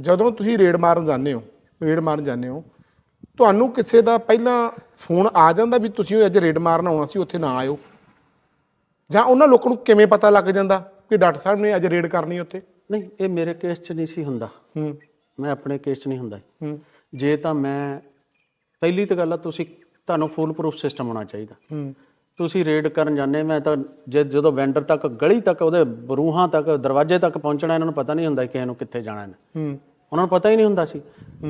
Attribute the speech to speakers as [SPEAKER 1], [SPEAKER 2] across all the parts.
[SPEAKER 1] ਜਦੋਂ ਤੁਸੀਂ ਰੇਡ ਮਾਰਨ ਜਾਂਦੇ ਹੋ ਰੇਡ ਮਾਰਨ ਜਾਂਦੇ ਹੋ ਤੁਹਾਨੂੰ ਕਿਸੇ ਦਾ ਪਹਿਲਾਂ ਫੋਨ ਆ ਜਾਂਦਾ ਵੀ ਤੁਸੀਂ ਅੱਜ ਰੇਡ ਮਾਰਨ ਆਉਣਾ ਸੀ ਉੱਥੇ ਨਾ ਆਇਓ। ਜਾਂ ਉਹਨਾਂ ਲੋਕਾਂ ਨੂੰ ਕਿਵੇਂ ਪਤਾ ਲੱਗ ਜਾਂਦਾ ਕਿ ਡਾਕਟਰ ਸਾਹਿਬ ਨੇ ਅੱਜ ਰੇਡ ਕਰਨੀ ਉੱਥੇ?
[SPEAKER 2] ਨਹੀਂ ਇਹ ਮੇਰੇ ਕੇਸ 'ਚ ਨਹੀਂ ਸੀ ਹੁੰਦਾ।
[SPEAKER 1] ਹੂੰ।
[SPEAKER 2] ਮੈਂ ਆਪਣੇ ਕੇਸ 'ਚ ਨਹੀਂ ਹੁੰਦਾ।
[SPEAKER 1] ਹੂੰ।
[SPEAKER 2] ਜੇ ਤਾਂ ਮੈਂ ਪਹਿਲੀ ਤਾਂ ਗੱਲ ਆ ਤੁਸੀਂ ਤੁਹਾਨੂੰ ਫੁੱਲ ਪ੍ਰੂਫ ਸਿਸਟਮ ਹੋਣਾ ਚਾਹੀਦਾ।
[SPEAKER 1] ਹੂੰ।
[SPEAKER 2] ਤੁਸੀਂ ਰੇਡ ਕਰਨ ਜਾਂਦੇ ਮੈਂ ਤਾਂ ਜੇ ਜਦੋਂ ਵੈਂਡਰ ਤੱਕ ਗਲੀ ਤੱਕ ਉਹਦੇ ਬਰੂਹਾਂ ਤੱਕ ਦਰਵਾਜ਼ੇ ਤੱਕ ਪਹੁੰਚਣਾ ਇਹਨਾਂ ਨੂੰ ਪਤਾ ਨਹੀਂ ਹੁੰਦਾ ਕਿ ਕਿਸੇ ਨੂੰ ਕਿੱਥੇ ਜਾਣਾ ਹੈ
[SPEAKER 1] ਹੂੰ।
[SPEAKER 2] ਉਹਨਾਂ ਨੂੰ ਪਤਾ ਹੀ ਨਹੀਂ ਹੁੰਦਾ ਸੀ।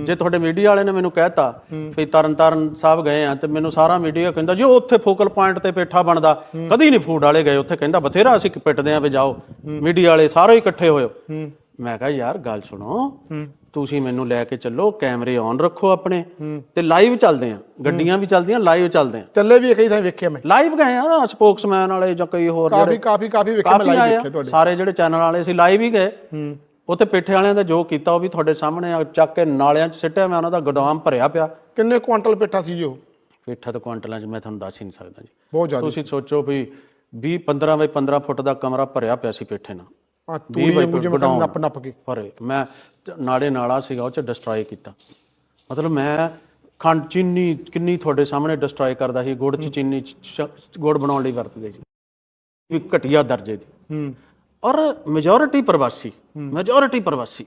[SPEAKER 2] ਜੇ ਤੁਹਾਡੇ ਮੀਡੀਆ ਵਾਲੇ ਨੇ ਮੈਨੂੰ ਕਹਿਤਾ ਵੀ ਤਰਨ ਤਾਰਨ ਸਾਹਿਬ ਗਏ ਆ ਤੇ ਮੈਨੂੰ ਸਾਰਾ ਮੀਡੀਆ ਕਹਿੰਦਾ ਜੀ ਉੱਥੇ ਫੋਕਲ ਪੁਆਇੰਟ ਤੇ ਪੇਠਾ ਬਣਦਾ ਕਦੀ ਨਹੀਂ ਫੂਡ ਵਾਲੇ ਗਏ ਉੱਥੇ ਕਹਿੰਦਾ ਬਥੇਰਾ ਅਸੀਂ ਪਿੱਟਦੇ ਆਂ ਵੀ ਜਾਓ। ਮੀਡੀਆ ਵਾਲੇ ਸਾਰੇ ਇਕੱਠੇ ਹੋਇਓ ਮੈਂ ਕਿਹਾ ਯਾਰ ਗੱਲ ਸੁਣੋ। ਤੁਸੀਂ ਮੈਨੂੰ ਲੈ ਕੇ ਚੱਲੋ ਕੈਮਰੇ ਔਨ ਰੱਖੋ ਆਪਣੇ ਤੇ ਲਾਈਵ ਚੱਲਦੇ ਆ। ਗੱਡੀਆਂ ਵੀ ਚੱਲਦੀਆਂ ਲਾਈਵ ਚੱਲਦੇ ਆ।
[SPEAKER 1] ਚੱਲੇ ਵੀ ਕਈ ਥਾਂ ਵੇਖਿਆ ਮੈਂ।
[SPEAKER 2] ਲਾਈਵ ਗਏ ਆ ਸਪੋਕਸਮੈਨ ਵਾਲੇ ਜਾਂ ਕਈ ਹੋਰ
[SPEAKER 1] ਕਾਫੀ ਕਾਫੀ ਕਾਫੀ ਵੇਖਿਆ ਮੈਂ ਲਾਈਵ
[SPEAKER 2] ਆ।
[SPEAKER 1] ਤੁਹਾਡੇ।
[SPEAKER 2] ਸਾਰੇ ਜਿਹੜੇ ਚੈਨਲ ਵਾਲੇ ਸੀ ਲਾਈਵ ਹੀ ਗਏ। ਉੱਥੇ ਪੇਠੇ ਵਾਲਿਆਂ ਦਾ ਜੋ ਕੀਤਾ ਉਹ ਵੀ ਤੁਹਾਡੇ ਸਾਹਮਣੇ ਆ ਚੱਕ ਕੇ ਨਾਲਿਆਂ 'ਚ ਸਿੱਟਿਆ ਮੈਂ ਉਹਨਾਂ ਦਾ ਗੋਦਾਮ ਭਰਿਆ ਪਿਆ।
[SPEAKER 1] ਕਿੰਨੇ ਕੁਆਂਟਲ ਪੇਠਾ ਸੀ ਜੀ ਉਹ?
[SPEAKER 2] ਪੇਠਾ ਤਾਂ ਕੁਆਂਟਲਾਂ 'ਚ ਮੈਂ ਤੁਹਾਨੂੰ ਦੱਸ ਹੀ ਨਹੀਂ ਸਕਦਾ ਜੀ।
[SPEAKER 1] ਬਹੁਤ ਜ਼ਿਆਦਾ
[SPEAKER 2] ਤੁਸੀਂ ਸੋਚੋ ਵੀ 20 15 ਬਾਈ 15 ਫੁੱਟ ਦਾ ਕਮਰਾ ਭਰਿਆ ਪਿਆ ਸੀ ਪੇਠੇ ਨਾਲ।
[SPEAKER 1] ਆ ਤੂੜੀ ਵਾਂਗੂ ਜਿਵੇਂ
[SPEAKER 2] godown।
[SPEAKER 1] ਨੱਪ ਨੱਪ ਕੇ।
[SPEAKER 2] ਭਰੇ। ਮੈਂ ਨਾੜੇ ਨਾਲਾ ਸੀਗਾ ਉਹ 'ਚ ਡਿਸਟਰੋਏ ਕੀਤਾ। ਮਤਲਬ ਮੈਂ ਖੰਡ ਚੀਨੀ ਕਿੰਨੀ ਤੁਹਾਡੇ ਸਾਹਮਣੇ ਡਿਸਟਰੋਏ ਕਰਦਾ ਸੀ ਗੁੜ 'ਚ ਚੀਨੀ ਚ- ਚ- ਗੁੜ ਬਣਾਉਣ ਲਈ ਵਰਤਦੇ ਸੀ। ਵੀ ਘਟੀਆ ਦਰਜੇ ਦੀ।
[SPEAKER 1] ਹੂੰ।
[SPEAKER 2] ਔਰ ਮੈਜੋਰਿਟੀ ਪ੍ਰਵਾਸੀ ਮੈਜੋਰਿਟੀ ਪ੍ਰਵਾਸੀ।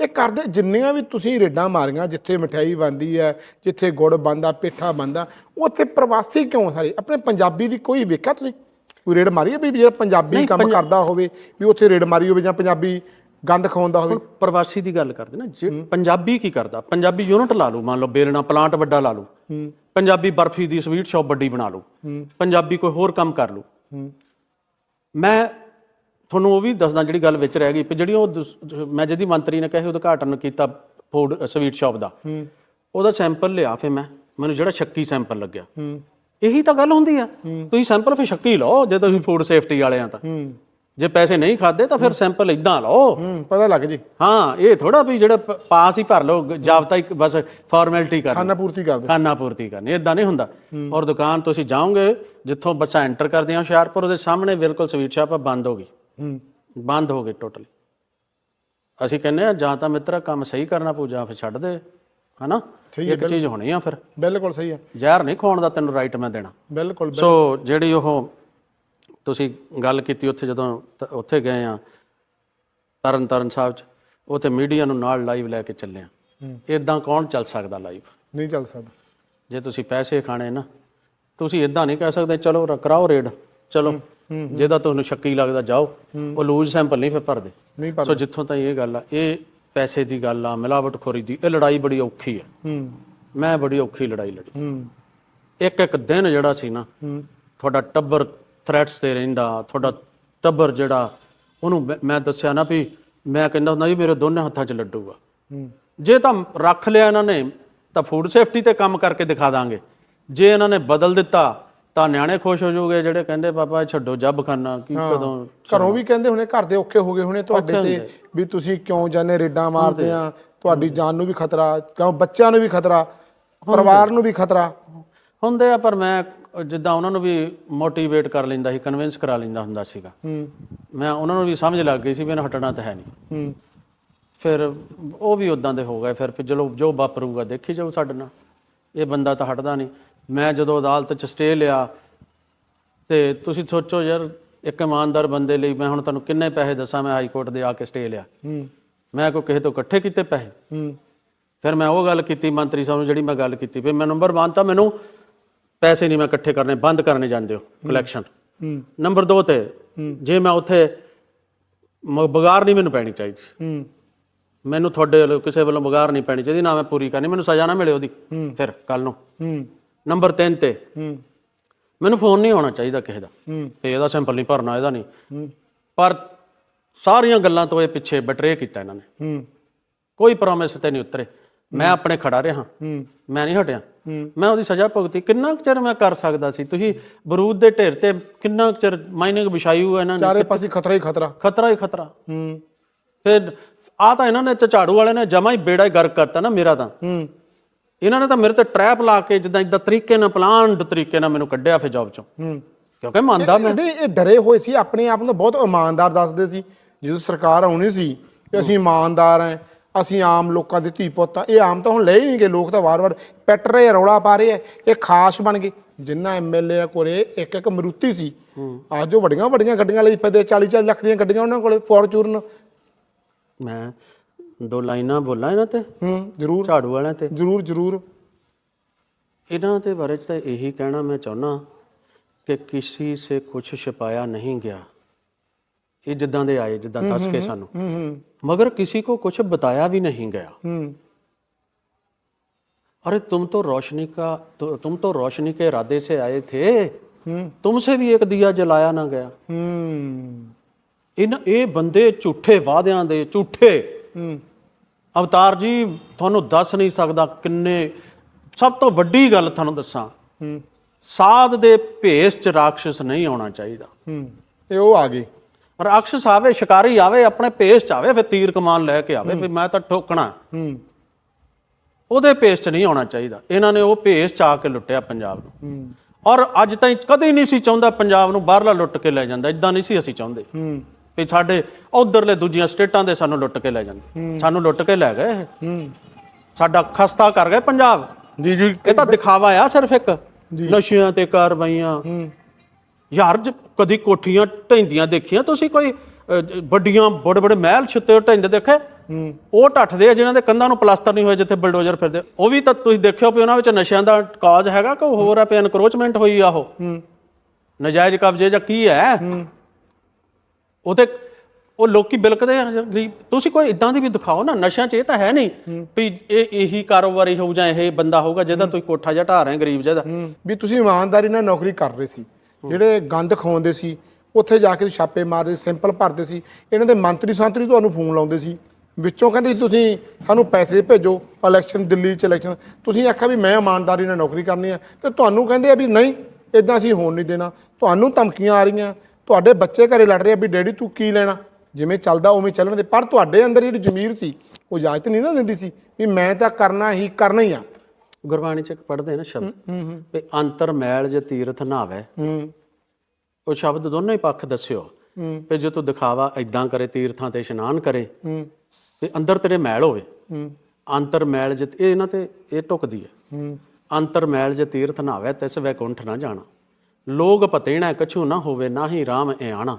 [SPEAKER 1] ਇਹ ਕਰਦੇ ਜਿੰਨੀਆਂ ਵੀ ਤੁਸੀਂ ਰੇਡਾਂ ਮਾਰੀਆਂ ਜਿੱਥੇ ਮਠਿਆਈ ਬੰਦੀ ਹੈ ਜਿੱਥੇ ਗੁੜ ਬੰਦਾ ਪੇਠਾ ਬੰਦਾ ਉੱਥੇ ਪ੍ਰਵਾਸੀ ਕਿਉਂ ਸਾਰੇ? ਆਪਣੇ ਪੰਜਾਬੀ ਦੀ ਕੋਈ ਵੇਖਿਆ ਤੁਸੀਂ? ਕੋਈ ਰੇਡ ਮਾਰੀ ਹੈ ਵੀ ਜਿਹੜਾ ਪੰਜਾਬੀ ਕੰਮ ਕਰਦਾ ਹੋਵੇ ਵੀ ਉੱਥੇ ਰੇਡ ਮਾਰੀ ਹੋਵੇ ਜਾਂ ਪੰਜਾਬੀ ਗੰਦ ਖਵਾਉਂਦਾ ਹੋਵੇ?
[SPEAKER 2] ਪ੍ਰਵਾਸੀ ਦੀ ਗੱਲ ਕਰਦੇ ਨਾ ਜੇ ਪੰਜਾਬੀ ਕੀ ਕਰਦਾ? ਪੰਜਾਬੀ ਯੂਨਿਟ ਲਾ ਲਓ ਮੰਨ ਲਓ ਬੇਲਣਾ ਪਲਾਂਟ ਵੱਡਾ ਲਾ ਲਓ। ਪੰਜਾਬੀ ਬਰਫੀ ਦੀ ਸਵੀਟ ਸ਼ਾਪ ਵੱਡੀ ਬਣਾ ਲਓ। ਪੰਜਾਬੀ ਕੋਈ ਹੋਰ ਕੰਮ ਕਰ ਲਓ। ਮੈਂ ਤੁਹਾਨੂੰ ਉਹ ਵੀ ਦੱਸਦਾ ਜਿਹੜੀ ਗੱਲ ਵਿੱਚ ਰਹਿ ਗਈ ਵੀ ਜਿਹੜੀ ਉਹ ਮੈਂ ਜਿਹਦੀ ਮੰਤਰੀ ਨੇ ਕਹੇ ਉਦਘਾਟਨ ਕੀਤਾ ਫੂਡ ਸਵੀਟ ਸ਼ਾਪ ਦਾ। ਉਹਦਾ ਸੈਂਪਲ ਲਿਆ ਫਿਰ ਮੈਂ। ਮੈਨੂੰ ਜਿਹੜਾ ਸ਼ੱਕੀ ਸੈਂਪਲ ਲੱਗਿਆ। ਇਹੀ ਤਾਂ ਗੱਲ ਹੁੰਦੀ ਆ। ਤੁਸੀਂ ਸੈਂਪਲ ਫਿਰ ਸ਼ੱਕੀ ਲਓ ਜੇ ਤੁਸੀਂ ਫੂਡ ਸੇਫਟੀ ਵਾਲੇ ਆ ਤਾਂ।
[SPEAKER 1] ਹੂੰ।
[SPEAKER 2] ਜੇ ਪੈਸੇ ਨਹੀਂ ਖਾਦੇ ਤਾਂ ਫਿਰ ਸੈਂਪਲ ਇਦਾਂ ਲਓ।
[SPEAKER 1] ਪਤਾ ਲੱਗ ਜੀ।
[SPEAKER 2] ਹਾਂ ਇਹ ਥੋੜਾ ਵੀ ਜਿਹੜਾ ਪਾਸ ਹੀ ਭਰ ਲਓ ਜਾਬਤਾ ਇੱਕ ਬਸ ਫਾਰਮੈਲਿਟੀ ਕਰ
[SPEAKER 1] ਖਾਨਾ ਪੂਰਤੀ ਕਰ ਦੋ
[SPEAKER 2] ਖਾਨਾ ਪੂਰਤੀ ਕਰਨੀ ਇਦਾਂ ਨਹੀਂ ਹੁੰਦਾ। ਔਰ ਦੁਕਾਨ ਤੁਸੀਂ ਜਾਓਗੇ ਜਿੱਥੋਂ ਬੱਚਾ ਐਂਟਰ ਕਰਦੇ ਆ ਹੁਸ਼ਿਆਰਪੁਰ ਉਹਦੇ ਸਾਹਮਣੇ ਬਿਲਕੁਲ ਸਵੀਟ ਸ਼ਾਪ ਬੰਦ ਹੋ ਗਈ। ਬੰਦ ਹੋ ਗਈ ਟੋਟਲੀ। ਅਸੀਂ ਕਹਿੰਦੇ ਆ ਜਾਂ ਤਾਂ ਮਿੱਤਰਾ ਕੰਮ ਸਹੀ ਕਰਨਾ ਪਊ ਜਾਂ ਫਿਰ ਛੱਡ ਦੇ ਹਨਾ? ਇੱਕ ਚੀਜ਼ ਹੋਣੀ ਆ ਫਿਰ।
[SPEAKER 1] ਬਿਲਕੁਲ ਸਹੀ ਹੈ।
[SPEAKER 2] ਜ਼ਹਿਰ ਨਹੀਂ ਖਾਣ ਦਾ ਤੈਨੂੰ ਰਾਈਟ ਮੈਂ ਦੇਣਾ।
[SPEAKER 1] ਬਿਲਕੁਲ
[SPEAKER 2] ਸੋ ਜਿਹੜੀ ਉਹ ਤੁਸੀਂ ਗੱਲ ਕੀਤੀ ਉੱਥੇ ਜਦੋਂ ਉੱਥੇ ਗਏ ਆ ਤਰਨ ਤਰਨ ਸਾਹਿਬ ਚ ਉੱਥੇ ਮੀਡੀਆ ਨੂੰ ਨਾਲ ਲਾਈਵ ਲੈ ਕੇ ਚੱਲੇ ਆ। ਇਦਾਂ ਕੌਣ ਚੱਲ ਸਕਦਾ ਲਾਈਵ
[SPEAKER 1] ਨਹੀਂ ਚੱਲ ਸਕਦਾ।
[SPEAKER 2] ਜੇ ਤੁਸੀਂ ਪੈਸੇ ਖਾਣੇ ਨਾ ਤੁਸੀਂ ਇਦਾਂ ਨਹੀਂ ਕਹਿ ਸਕਦੇ ਚਲੋ ਕਰਾਓ ਰੇਡ ਚਲੋ। ਜਿਹਦਾ ਤੁਹਾਨੂੰ ਸ਼ੱਕੀ ਲੱਗਦਾ ਜਾਓ। ਉਹ ਲੂਜ਼ ਸੈਂਪਲ ਨਹੀਂ ਫਿਰ ਭਰਦੇ।
[SPEAKER 1] ਨਹੀਂ
[SPEAKER 2] ਸੋ ਜਿੱਥੋਂ ਤਾਈਂ ਇਹ ਗੱਲ ਆ ਇਹ ਪੈਸੇ ਦੀ ਗੱਲ ਆ ਮਿਲਾਵਟਖੋਰੀ ਦੀ ਇਹ ਲੜਾਈ ਬੜੀ ਔਖੀ ਹੈ। ਮੈਂ ਬੜੀ ਔਖੀ ਲੜਾਈ ਲੜੀ। ਇੱਕ ਇੱਕ ਦਿਨ ਜਿਹੜਾ ਸੀ ਨਾ ਤੁਹਾਡਾ ਟੱਬਰ ਥ੍ਰੈਟਸ ਤੇ ਰਹਿੰਦਾ ਤੁਹਾਡਾ ਟੱਬਰ ਜਿਹੜਾ ਉਹਨੂੰ ਮੈਂ- ਦੱਸਿਆ ਨਾ ਵੀ ਮੈਂ ਕਹਿੰਦਾ ਹੁੰਦਾ ਜੀ ਮੇਰੇ ਦੋਨੇ ਹੱਥਾਂ 'ਚ ਲੱਡੂ ਆ।
[SPEAKER 1] ਹੂੰ।
[SPEAKER 2] ਜੇ ਤਾਂ ਰੱਖ ਲਿਆ ਇਹਨਾਂ ਨੇ ਤਾਂ ਫੂਡ ਸੇਫਟੀ ਤੇ ਕੰਮ ਕਰਕੇ ਦਿਖਾ ਦਾਂਗੇ। ਜੇ ਇਹਨਾਂ ਨੇ ਬਦਲ ਦਿੱਤਾ ਤਾਂ ਨਿਆਣੇ ਖੁਸ਼ ਹੋ ਜਾਓਗੇ ਜਿਹੜੇ ਕਹਿੰਦੇ ਪਾਪਾ ਛੱਡੋ ਜੱਬ ਖਾਨਾ ਕੀ ਕਦੋਂ
[SPEAKER 1] ਘਰੋਂ ਵੀ ਕਹਿੰਦੇ ਹੁਣੇ ਘਰ ਦੇ ਔਖੇ ਹੋ ਗਏ ਹੁਣੇ ਤੁਹਾਡੇ ਤੇ ਵੀ ਤੁਸੀਂ ਕਿਉਂ ਜਾਨੇ ਰੇਡਾਂ ਮਾਰਦੇ ਆ? ਤੁਹਾਡੀ ਜਾਨ ਨੂੰ ਵੀ ਖਤਰਾ ਕਿਉਂ ਬੱਚਿਆਂ ਨੂੰ ਵੀ ਖਤਰਾ ਪਰਿਵਾਰ ਨੂੰ ਵੀ ਖਤਰਾ।
[SPEAKER 2] ਹੁੰਦੇ ਆ ਪਰ ਮੈਂ ਜਿੱਦਾਂ ਉਹਨਾਂ ਨੂੰ ਵੀ ਮੋਟੀਵੇਟ ਕਰ ਲੈਂਦਾ ਸੀ ਕਨਵਿੰਸ ਕਰਾ ਲੈਂਦਾ ਹੁੰਦਾ ਸੀਗਾ।
[SPEAKER 1] ਹੂੰ।
[SPEAKER 2] ਮੈਂ ਉਹਨਾਂ ਨੂੰ ਵੀ ਸਮਝ ਲੱਗ ਗਈ ਸੀ ਵੀ ਇਹਨਾਂ ਹਟਣਾ ਤਾਂ ਹੈ ਨਹੀਂ।
[SPEAKER 1] ਹੂੰ।
[SPEAKER 2] ਫਿਰ ਉਹ ਵੀ ਉਦਾਂ ਦੇ ਹੋ ਗਏ ਫਿਰ ਫਿਰ ਚਲੋ ਜੋ ਵਾਪਰੂਗਾ ਦੇਖੀ ਜਾਓ ਸਾਡੇ ਨਾਲ। ਇਹ ਬੰਦਾ ਤਾਂ ਹਟਦਾ ਨਹੀਂ। ਮੈਂ ਜਦੋਂ ਅਦਾਲਤ 'ਚ ਸਟੇ ਲਿਆ ਤੇ ਤੁਸੀਂ ਸੋਚੋ ਯਾਰ ਇੱਕ ਇਮਾਨਦਾਰ ਬੰਦੇ ਲਈ ਮੈਂ ਹੁਣ ਤੁਹਾਨੂੰ ਕਿੰਨੇ ਪੈਸੇ ਦੱਸਾਂ ਮੈਂ ਹਾਈ ਕੋਰਟ ਦੇ ਆ ਕੇ ਸਟੇ ਲਿਆ।
[SPEAKER 1] ਹੂੰ।
[SPEAKER 2] ਮੈਂ ਕੋਈ ਕਿਸੇ ਤੋਂ ਇਕੱਠੇ ਕੀਤੇ ਪੈਸੇ?
[SPEAKER 1] ਹੂੰ।
[SPEAKER 2] ਫਿਰ ਮੈਂ ਉਹ ਗੱਲ ਕੀਤੀ ਮੰਤਰੀ ਸਾਹਿਬ ਨੂੰ ਜਿਹੜੀ ਮੈਂ ਗੱਲ ਕੀਤੀ ਵੀ ਮੈਂ ਨੰਬਰ 1 ਤਾਂ ਮੈਨੂੰ ਪੈਸੇ ਨਹੀਂ ਮੈਂ ਇਕੱਠੇ ਕਰਨੇ ਬੰਦ ਕਰਨੇ ਜਾਂਦੇ ਹੋ ਕਲੈਕਸ਼ਨ
[SPEAKER 1] ਹੂੰ।
[SPEAKER 2] ਨੰਬਰ 2 ਤੇ ਜੇ ਮੈਂ ਉੱਥੇ ਬਗਾਰ ਨਹੀਂ ਮੈਨੂੰ ਪੈਣੀ ਚਾਹੀਦੀ।
[SPEAKER 1] ਹੂੰ।
[SPEAKER 2] ਮੈਨੂੰ ਤੁਹਾਡੇ ਵੱਲੋਂ ਕਿਸੇ ਵੱਲੋਂ ਬਗਾਰ ਨਹੀਂ ਪੈਣੀ ਚਾਹੀਦੀ ਨਾ ਮੈਂ ਪੂਰੀ ਕਰਨੀ ਮੈਨੂੰ ਸਜ਼ਾ ਨਾ ਮਿਲੇ ਉਹਦੀ। ਫਿਰ ਕੱਲ ਨੂੰ।
[SPEAKER 1] ਹੂੰ।
[SPEAKER 2] ਨੰਬਰ 3 ਤੇ।
[SPEAKER 1] ਹੂੰ।
[SPEAKER 2] ਮੈਨੂੰ ਫੋਨ ਨਹੀਂ ਆਉਣਾ ਚਾਹੀਦਾ ਕਿਸੇ ਦਾ।
[SPEAKER 1] ਹੂੰ।
[SPEAKER 2] ਤੇ ਇਹਦਾ ਸੈਂਪਲ ਨਹੀਂ ਭਰਨਾ ਇਹਦਾ ਨਹੀਂ। ਪਰ ਸਾਰੀਆਂ ਗੱਲਾਂ ਤੋਂ ਇਹ ਪਿੱਛੇ ਬਟਰੇ ਕੀਤਾ ਇਹਨਾਂ ਨੇ।
[SPEAKER 1] ਹੂੰ।
[SPEAKER 2] ਕੋਈ ਪ੍ਰੋਮਿਸ ਤੇ ਨਹੀਂ ਉਤਰੇ। ਮੈਂ ਆਪਣੇ ਖੜਾ ਰਿਹਾ।
[SPEAKER 1] ਹੂੰ।
[SPEAKER 2] ਮੈਂ ਨਹੀਂ ਹਟਿਆ। ਮੈਂ ਉਹਦੀ ਸਜ਼ਾ ਭੁਗਤੀ। ਕਿੰਨਾ ਚਿਰ ਮੈਂ ਕਰ ਸਕਦਾ ਸੀ? ਤੁਸੀਂ ਬਰੂਦ ਦੇ ਢੇਰ ਤੇ ਕਿੰਨਾ ਚਿਰ ਮਾਈਨਿੰਗ ਵਿਛਾਈ ਹੋਇਆ ਇਹਨਾਂ ਨੇ?
[SPEAKER 1] ਚਾਰੇ ਪਾਸੇ ਖਤਰਾ ਹੀ ਖਤਰਾ।
[SPEAKER 2] ਖਤਰਾ ਹੀ ਖਤਰਾ।
[SPEAKER 1] ਹੂੰ।
[SPEAKER 2] ਫਿਰ ਆ ਤਾਂ ਇਹਨਾਂ ਨੇ ਝਾੜੂ ਵਾਲੇ ਨੇ ਜਮਾ ਹੀ ਬੇੜਾ ਹੀ ਗਰਕ ਕਰਤਾ ਨਾ ਮੇਰਾ ਤਾਂ।
[SPEAKER 1] ਹੂੰ।
[SPEAKER 2] ਇਹਨਾਂ ਨੇ ਤਾਂ ਮੇਰੇ ਤੇ ਟਰੈਪ ਲਾ ਕੇ ਜਿੱਦਾਂ ਇਦਾਂ ਤਰੀਕੇ ਨਾਲ ਪਲਾਨਡ ਤਰੀਕੇ ਨਾਲ ਮੈਨੂੰ ਕੱਢਿਆ ਫਿਰ ਜੌਬ ਚੋਂ।
[SPEAKER 1] ਹੂੰ।
[SPEAKER 2] ਕਿਉਂਕਿ ਮੰਨਦਾ ਮੈਂ।
[SPEAKER 1] ਨਹੀਂ ਇਹ ਡਰੇ ਹੋਏ ਸੀ ਆਪਣੇ ਆਪ ਨੂੰ ਬਹੁਤ ਇਮਾਨਦਾਰ ਦੱਸਦੇ ਸੀ। ਜਦੋਂ ਸਰਕਾਰ ਆਉਣੀ ਸੀ ਕਿ ਅਸੀਂ ਇਮਾਨਦਾਰ ਆਂ ਅਸੀਂ ਆਮ ਲੋਕਾਂ ਦੇ ਧੀ ਪੁੱਤ ਆ ਇਹ ਆਮ ਤਾਂ ਹੁਣ ਲੈ ਹੀ ਨਹੀਂ ਗਏ ਲੋਕ ਤਾਂ ਵਾਰ-ਵਾਰ ਪੈਟ ਰਹੇ ਆ, ਰੌਲਾ ਪਾ ਰਹੇ ਆ। ਇਹ ਖਾਸ ਬਣ ਗਏ। ਜਿੰਨਾ ਐਮਐਲਏ ਕੋਲੇ ਇੱਕ ਇੱਕ ਮਰੂਤੀ ਸੀ। ਅੱਜ ਜੋ ਵੱਡੀਆਂ ਵੱਡੀਆਂ ਗੱਡੀਆਂ ਲਈ ਫਿਰਦੇ 40 40 ਲੱਖ ਦੀਆਂ ਗੱਡੀਆਂ ਉਹਨਾਂ ਕੋਲੇ ਫੋਰਚੂਨ
[SPEAKER 2] ਮੈਂ ਦੋ ਲਾਈਨਾਂ ਬੋਲਾਂ ਇਹਨਾਂ ਤੇ
[SPEAKER 1] ਹੂੰ ਜ਼ਰੂਰ
[SPEAKER 2] ਝਾੜੂ ਵਾਲਿਆਂ ਤੇ
[SPEAKER 1] ਜ਼ਰੂਰ ਜ਼ਰੂਰ
[SPEAKER 2] ਇਹਨਾਂ ਦੇ ਬਾਰੇ ਚ ਤਾਂ ਇਹੀ ਕਹਿਣਾ ਮੈਂ ਚਾਹੁੰਦਾ ਕਿ ਕਿਸੇ ਸੇ ਕੁਝ ਛੁਪਾਇਆ ਨਹੀਂ ਗਿਆ ਇਹ ਜਿੱਦਾਂ ਦੇ ਆਏ ਜਿੱਦਾਂ ਦੱਸ ਕੇ ਸਾਨੂੰ
[SPEAKER 1] ਹੂੰ ਹੂੰ
[SPEAKER 2] मगर किसी को कुछ बताया भी नहीं गया
[SPEAKER 1] ਹੂੰ
[SPEAKER 2] अरे तुम तो रोशनी का तु, तुम तो रोशनी के इरादे से आए थे
[SPEAKER 1] हम्म।
[SPEAKER 2] तुमसे भी एक दिया जलाया ना गया
[SPEAKER 1] ਹੂੰ
[SPEAKER 2] ਇਨ ਇਹ ਬੰਦੇ ਝੂਠੇ ਵਾਅਦਿਆਂ ਦੇ ਝੂਠੇ
[SPEAKER 1] ਹੂੰ
[SPEAKER 2] ਅਵਤਾਰ ਜੀ ਤੁਹਾਨੂੰ ਦੱਸ ਨਹੀਂ ਸਕਦਾ ਕਿੰਨੇ ਸਭ ਤੋਂ ਵੱਡੀ ਗੱਲ ਤੁਹਾਨੂੰ ਦੱਸਾਂ।
[SPEAKER 1] ਹੂੰ।
[SPEAKER 2] ਸਾਧ ਦੇ ਭੇਸ ਚ ਰਾਖਸ਼ ਨਹੀਂ ਆਉਣਾ ਚਾਹੀਦਾ।
[SPEAKER 1] ਹੂੰ। ਤੇ ਉਹ ਆ ਗਏ।
[SPEAKER 2] ਰਾਖਸ਼ ਆਵੇ ਸ਼ਿਕਾਰੀ ਆਵੇ ਆਪਣੇ ਭੇਸ ਚ ਆਵੇ ਫਿਰ ਤੀਰ ਕਮਾਨ ਲੈ ਕੇ ਆਵੇ ਫਿਰ ਮੈਂ ਤਾਂ ਠੋਕਣਾ।
[SPEAKER 1] ਹੂੰ।
[SPEAKER 2] ਉਹਦੇ ਭੇਸ 'ਚ ਨਹੀਂ ਆਉਣਾ ਚਾਹੀਦਾ। ਇਹਨਾਂ ਨੇ ਉਹ ਭੇਸ 'ਚ ਆ ਕੇ ਲੁੱਟਿਆ ਪੰਜਾਬ ਨੂੰ।
[SPEAKER 1] ਹੂੰ।
[SPEAKER 2] ਔਰ ਅੱਜ ਤਾਈਂ ਕਦੇ ਨਹੀਂ ਸੀ ਚਾਹੁੰਦਾ ਪੰਜਾਬ ਨੂੰ ਬਾਹਰਲਾ ਲੁੱਟ ਕੇ ਲੈ ਜਾਂਦਾ। ਇਦਾਂ ਨਹੀਂ ਸੀ ਅਸੀਂ ਚਾਹੁੰਦੇ।
[SPEAKER 1] ਹੂੰ।
[SPEAKER 2] ਵੀ ਸਾਡੇ ਉਧਰਲੇ ਦੂਜੀਆਂ ਸਟੇਟਾਂ ਦੇ ਸਾਨੂੰ ਲੁੱਟ ਕੇ ਲੈ ਜਾਂਦੇ। ਸਾਨੂੰ ਲੁੱਟ ਕੇ ਲੈ ਗਏ ਇਹ। ਸਾਡਾ ਖਸਤਾ ਕਰ ਗਏ ਪੰਜਾਬ।
[SPEAKER 1] ਜੀ ਜੀ।
[SPEAKER 2] ਇਹ ਤਾਂ ਦਿਖਾਵਾ ਆ ਸਿਰਫ ਇੱਕ। ਨਸ਼ਿਆਂ ਤੇ ਕਾਰਵਾਈਆਂ। ਯਾਰ ਜ- ਕਦੀ ਕੋਠੀਆਂ ਢੈਂਦੀਆਂ ਦੇਖੀਆਂ ਤੁਸੀਂ ਕੋਈ ਵੱਡੀਆਂ ਬੜੇ ਬੜੇ ਮਹਿਲ ਛਿੱਤੇ ਢੈਂਦੇ ਦੇਖੇ? ਉਹ ਢੱਠਦੇ ਆ ਜਿਨ੍ਹਾਂ ਦੇ ਕੰਧਾਂ ਨੂੰ ਪਲਾਸਟਰ ਨਹੀਂ ਹੋਇਆ ਜਿੱਥੇ ਬਲਡੋਜ਼ਰ ਫਿਰਦੇ। ਉਹ ਵੀ ਤਾਂ ਤੁਸੀਂ ਦੇਖਿਓ ਵੀ ਉਹਨਾਂ ਵਿੱਚ ਨਸ਼ਿਆਂ ਦਾ ਕਾਜ਼ ਹੈਗਾ ਕਿ ਹੋਰ ਆ ਪੇ ਐਨਕਰੋਚਮੈਂਟ ਹੋਈ ਆ ਉਹ। ਨਜਾਇਜ਼ ਕਬਜ਼ੇ ਜਾਂ ਕੀ ਹੈ। ਉਹ ਤੇ ਉਹ ਲੋਕੀ ਬਿਲਕਦੇ ਆ ਗਰੀਬ ਤੁਸੀਂ ਕੋਈ ਇਦਾਂ ਦੀ ਵੀ ਦਿਖਾਓ ਨਾ, ਨਸ਼ਿਆਂ 'ਚ ਇਹ ਤਾਂ ਹੈ ਨਹੀਂ ਵੀ ਇਹ ਇਹੀ ਕਾਰੋਬਾਰੀ ਹੋਊ ਜਾਂ ਇਹ ਬੰਦਾ ਹੋਊਗਾ ਜਿਹਦਾ ਤੁਸੀਂ ਕੋਠਾ ਜਿਹਾ ਢਾ ਰਹੇ ਗਰੀਬ ਜਿਹਦਾ।
[SPEAKER 1] ਵੀ ਤੁਸੀਂ ਇਮਾਨਦਾਰੀ ਨਾਲ ਨੌਕਰੀ ਕਰ ਰਹੇ ਸੀ, ਜਿਹੜੇ ਗੰਦ ਖਵਾਉਂਦੇ ਸੀ, ਉੱਥੇ ਜਾ ਕੇ ਛਾਪੇ ਮਾਰਦੇ, ਸਿੰਪਲ ਭਰਦੇ ਸੀ, ਇਹਨਾਂ ਦੇ ਮੰਤਰੀ ਸੰਤਰੀ ਤੁਹਾਨੂੰ ਫੋਨ ਲਾਉਂਦੇ ਸੀ, ਵਿੱਚੋਂ ਕਹਿੰਦੇ ਤੁਸੀਂ ਸਾਨੂੰ ਪੈਸੇ ਭੇਜੋ ਇਲੈਕਸ਼ਨ ਦਿੱਲੀ 'ਚ ਇਲੈਕਸ਼ਨ ਤੁਸੀਂ ਆਖਿਆ ਵੀ ਮੈਂ ਇਮਾਨਦਾਰੀ ਨਾਲ ਨੌਕਰੀ ਕਰਨੀ ਹੈ ਤੇ ਤੁਹਾਨੂੰ ਕਹਿੰਦੇ ਆ ਵੀ ਨਹੀਂ ਇਦਾਂ ਅਸੀਂ ਹੋਣ ਨਹੀਂ ਦੇਣਾ, ਤੁਹਾਨੂੰ ਧਮਕੀਆਂ ਆ ਰਹੀਆਂ ਤੁਹਾਡੇ ਬੱਚੇ ਘਰੇ ਲੜ ਰਹੇ ਆ ਵੀ ਡੈਡੀ ਤੂੰ ਕੀ ਲੈਣਾ? ਜਿਵੇਂ ਚੱਲਦਾ ਉਵੇਂ ਚੱਲਣ ਦੇ। ਪਰ ਤੁਹਾਡੇ ਅੰਦਰ ਜਿਹੜੀ ਜ਼ਮੀਰ ਸੀ ਉਹ ਇਜਾਜ਼ਤ ਨਹੀਂ ਨਾ ਦਿੰਦੀ ਸੀ ਵੀ ਮੈਂ ਤਾਂ ਕਰਨਾ ਹੀ ਕਰਨਾ ਹੀ ਆ।
[SPEAKER 2] ਗੁਰਬਾਣੀ 'ਚ ਇੱਕ ਪੜ੍ਹਦੇ ਨਾ ਸ਼ਬਦ ਵੀ ਅੰਤਰ ਮੈਲ ਜੇ ਤੀਰਥ ਨਾਵੇ ਉਹ ਸ਼ਬਦ ਦੋਨੋਂ ਹੀ ਪੱਖ ਦੱਸਿਓ। ਵੀ ਜੇ ਤੂੰ ਦਿਖਾਵਾ ਇਦਾਂ ਕਰੇ ਤੀਰਥਾਂ ਤੇ ਇਸ਼ਨਾਨ ਕਰੇ ਤੇ ਅੰਦਰ ਤੇਰੇ ਮੈਲ ਹੋਵੇ। ਅੰਤਰ ਮੈਲ ਜੇ ਇਹ ਇਹਨਾਂ ਤੇ ਇਹ ਟੁਕਦੀ ਹੈ।
[SPEAKER 1] ਹੂੰ।
[SPEAKER 2] ਅੰਤਰ ਮੈਲ ਜੇ ਤੀਰਥ ਨਾਵੇ ਤਿਸ ਵੈਕੁੰਠ ਨਾ ਜਾਣਾ। ਲੋਗ ਪਤੇਣਾ ਕਛੂ ਨਾ ਹੋਵੇ ਨਾ ਹੀ RAM ਆਣਾ।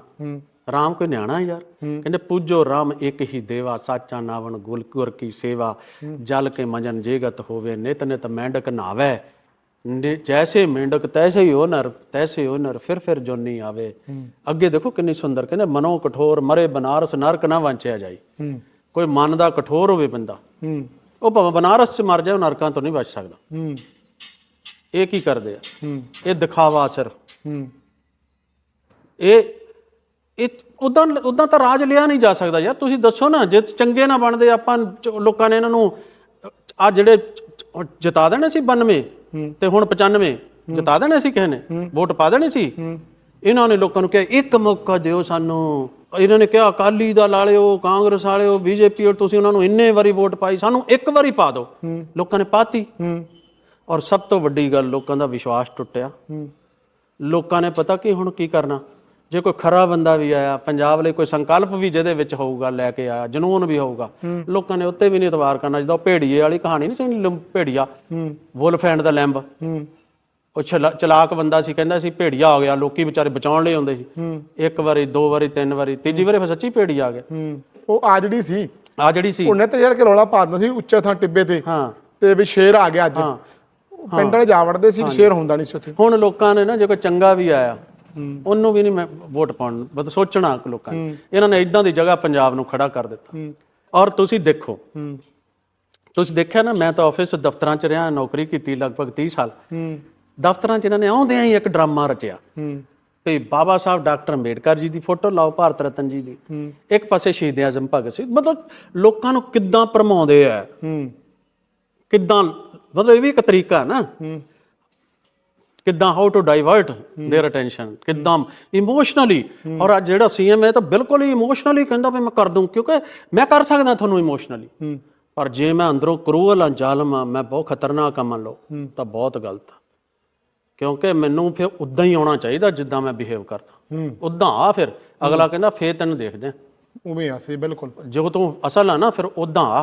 [SPEAKER 2] ਰਾਮ ਕੋਈ ਨਿਆਣਾ ਯਾਰ? ਕਹਿੰਦੇ ਪੂਜੋ ਰਾਮ ਇੱਕ ਹੀ ਦੇਵਾ ਸਾਚਾ ਨਾਵਣ ਗੁਲ ਗੁਰ ਕੀ ਸੇਵਾ। ਜਲ ਕੇ ਮਜਨ ਜੇਗਤ ਹੋਵੇ ਨਿਤ ਨਿਤ ਮੈਂਡਕ ਨਾਵੇ। ਜੈਸੇ ਮੇਂਡਕ ਤੈਸੇ ਹੀ ਹੋ ਨਰ ਤੈਸੇ ਹੋ ਨਰ ਫਿਰ ਫਿਰ ਜੋਨੀ ਆਵੇ। ਅੱਗੇ ਦੇਖੋ ਕਿੰਨੀ ਸੁੰਦਰ ਕਹਿੰਦੇ ਮਨੋ ਕਠੋਰ ਮਰੇ ਬਨਾਰਸ ਨਰਕ ਨਾ ਵਾਂਚਿਆ ਜਾਈ। ਕੋਈ ਮਨ ਦਾ ਕਠੋਰ ਹੋਵੇ ਬੰਦਾ ਉਹ ਭਾਵੇਂ ਬਨਾਰਸ ਚ ਮਰ ਜਾਏ ਉਹ ਨਰਕਾਂ ਤੋਂ ਨਹੀਂ ਬਚ ਸਕਦਾ। ਇਹ ਕੀ ਕਰਦੇ ਆ? ਇਹ ਦਿਖਾਵਾ ਸਿਰਫ।
[SPEAKER 1] ਹੂੰ।
[SPEAKER 2] ਇਹ ਇਹ ਉਦਾਂ ਉਦਾਂ ਤਾਂ ਰਾਜ ਲਿਆ ਨਹੀਂ ਜਾ ਸਕਦਾ ਯਾਰ। ਤੁਸੀਂ ਦੱਸੋ ਨਾ ਜੇ ਚੰਗੇ ਨਾ ਬਣਦੇ ਆਪਾਂ ਲੋਕਾਂ ਨੇ ਇਹਨਾਂ ਨੂੰ ਆ ਜਿਹੜੇ ਜਿਤਾ ਦੇਣੇ ਸੀ 92 ਤੇ ਹੁਣ 95 ਜਿਤਾ ਦੇਣੇ ਸੀ ਕਿਸੇ ਨੇ? ਵੋਟ ਪਾ ਦੇਣੀ ਸੀ? ਇਹਨਾਂ ਨੇ ਲੋਕਾਂ ਨੂੰ ਕਿਹਾ ਇੱਕ ਮੌਕਾ ਦਿਓ ਸਾਨੂੰ। ਇਹਨਾਂ ਨੇ ਕਿਹਾ ਅਕਾਲੀ ਦਾ ਲਾ ਲਿਓ ਕਾਂਗਰਸ ਵਾਲਿਓ ਬੀਜੇਪੀ ਔਰ ਤੁਸੀਂ ਉਹਨਾਂ ਨੂੰ ਇੰਨੇ ਵਾਰੀ ਵੋਟ ਪਾਈ ਸਾਨੂੰ ਇੱਕ ਵਾਰੀ ਪਾ ਦਿਓ। ਲੋਕਾਂ ਨੇ ਪਾਤੀ।
[SPEAKER 1] ਹੂੰ।
[SPEAKER 2] ਔਰ ਸਭ ਤੋਂ ਵੱਡੀ ਗੱਲ ਲੋਕਾਂ ਦਾ ਵਿਸ਼ਵਾਸ ਟੁੱਟਿਆ। ਲੋਕਾਂ ਨੇ ਪਤਾ ਕੀ ਹੁਣ ਕੀ ਕਰਨਾ? ਜੇ ਕੋਈ ਖਰਾ ਬੰਦਾ ਵੀ ਆਇਆ ਪੰਜਾਬ ਲਈ ਕੋਈ ਸੰਕਲਪ ਵੀ ਜਿਹਦੇ ਵਿੱਚ ਹੋਊਗਾ ਲੈ ਕੇ ਆਇਆ ਜਨੂਨ ਵੀ ਹੋਊਗਾ ਲੋਕਾਂ ਨੇ ਉੱਤੇ ਵੀ ਨਹੀਂ ਇਤਬਾਰ ਕਰਨਾ। ਜਦੋਂ ਭੇੜੀਏ ਵਾਲੀ ਕਹਾਣੀ ਨਹੀਂ ਸੀ ਲੰ- ਭੇੜੀਆ? Wolf and the
[SPEAKER 1] lamb.
[SPEAKER 2] ਉਹ ਚਲਾ- ਚਲਾਕ ਬੰਦਾ ਸੀ ਕਹਿੰਦਾ ਸੀ ਭੇੜੀਆ ਆ ਗਿਆ ਲੋਕੀ ਵਿਚਾਰੇ ਬਚਾਉਣ ਲਈ ਆਉਂਦੇ ਸੀ। ਇੱਕ ਵਾਰੀ ਦੋ ਵਾਰੀ ਤਿੰਨ ਵਾਰੀ ਤੀਜੀ ਵਾਰੀ ਫਿਰ ਸੱਚੀ ਭੇੜੀ ਆ ਗਿਆ।
[SPEAKER 1] ਉਹ ਆ ਜਿਹੜੀ ਸੀ।
[SPEAKER 2] ਆ ਜਿਹੜੀ ਸੀ।
[SPEAKER 1] ਉਹਨੇ ਤੇ ਜਿਹੜਾ ਕਿ ਰੌਲਾ ਪਾ ਦਿੰਦਾ ਸੀ ਉੱਚਾ ਥਾਂ ਟਿੱਬੇ ਤੇ।
[SPEAKER 2] ਹਾਂ।
[SPEAKER 1] ਤੇ ਵੀ ਸ਼ੇਰ ਆ ਗਿਆ ਅੱਜ। ਪਿੰਡ ਵਾਲੇ ਜਾ ਵੜਦੇ ਸੀ ਸ਼ੇਰ ਹੁੰਦਾ ਨਹੀਂ ਸੀ ਉੱਥੇ।
[SPEAKER 2] ਹੁਣ ਲੋਕਾਂ ਨੇ ਨਾ ਜੇ ਕੋਈ ਚੰਗਾ ਵੀ ਆਇਆ ਉਹਨੂੰ ਵੀ ਨਹੀਂ ਮੈਂ ਵੋਟ ਪਾਉਣ ਬਸ ਸੋਚਣਾ ਕਿ ਲੋਕਾਂ ਨੇ। ਇਹਨਾਂ ਨੇ ਇਦਾਂ ਦੀ ਜਗ੍ਹਾ ਪੰਜਾਬ ਨੂੰ ਖੜਾ ਕਰ ਦਿੱਤਾ। ਔਰ ਤੁਸੀਂ ਦੇਖੋ। ਤੁਸੀਂ ਦੇਖਿਆ ਨਾ ਮੈਂ ਤਾਂ ਆਫਿਸ ਦਫ਼ਤਰਾਂ 'ਚ ਰਿਹਾ ਨੌਕਰੀ ਕੀਤੀ ਲਗਭਗ 30 ਸਾਲ। ਦਫ਼ਤਰਾਂ 'ਚ ਇਹਨਾਂ ਨੇ ਆਉਂਦਿਆਂ ਹੀ ਇੱਕ ਡਰਾਮਾ ਰਚਿਆ। ਤੇ ਬਾਬਾ ਸਾਹਿਬ ਡਾਕਟਰ ਅੰਬੇਡਕਰ ਜੀ ਦੀ ਫੋਟੋ ਲਾਓ ਭਾਰਤ ਰਤਨ ਜੀ ਦੀ। ਇੱਕ ਪਾਸੇ ਸ਼ਹੀਦ ਆਜ਼ਮ ਭਗਤ ਸਿੰਘ ਮਤਲਬ ਲੋਕਾਂ ਨੂੰ ਕਿੱਦਾਂ ਭਰਮਾਉਂਦੇ ਆ। ਕਿੱਦਾਂ ਮਤਲਬ ਇਹ ਵੀ ਇੱਕ ਤਰੀਕਾ ਹੈ ਨਾ
[SPEAKER 1] ਹੂੰ
[SPEAKER 2] ਕਿੱਦਾਂ how to divert their attention ਕਿੱਦਾਂ ਇਮੋਸ਼ਨਲੀ ਔਰ ਅੱਜ ਜਿਹੜਾ ਸੀਐਮ ਹੈ ਤਾਂ ਬਿਲਕੁਲ ਹੀ ਇਮੋਸ਼ਨਲੀ ਕਹਿੰਦਾ ਵੀ ਮੈਂ ਕਰ ਦੂੰ ਕਿਉਂਕਿ ਮੈਂ ਕਰ ਸਕਦਾ ਤੁਹਾਨੂੰ ਇਮੋਸ਼ਨਲੀ
[SPEAKER 1] ਹੂੰ
[SPEAKER 2] ਪਰ ਜੇ ਮੈਂ ਅੰਦਰੋਂ ਕਰੂਅਲ ਆ ਜ਼ਾਲਮ ਆ ਮੈਂ ਬਹੁਤ ਖਤਰਨਾਕ ਆ ਮੰਨ ਲਓ ਤਾਂ ਬਹੁਤ ਗਲਤ ਆ ਕਿਉਂਕਿ ਮੈਨੂੰ ਫਿਰ ਉਦਾਂ ਹੀ ਆਉਣਾ ਚਾਹੀਦਾ ਜਿੱਦਾਂ ਮੈਂ ਬਿਹੇਵ ਕਰਦਾ
[SPEAKER 1] ਹੂੰ।
[SPEAKER 2] ਉਦਾਂ ਆ ਫਿਰ ਅਗਲਾ ਕਹਿੰਦਾ ਫੇਰ ਤੈਨੂੰ ਦੇਖਦੇ ਆ
[SPEAKER 1] ਉਵੇਂ ਆ ਸਹੀ ਬਿਲਕੁਲ
[SPEAKER 2] ਜੋ ਤੂੰ ਅਸਲ ਆ ਨਾ ਫਿਰ ਉਦਾਂ ਆ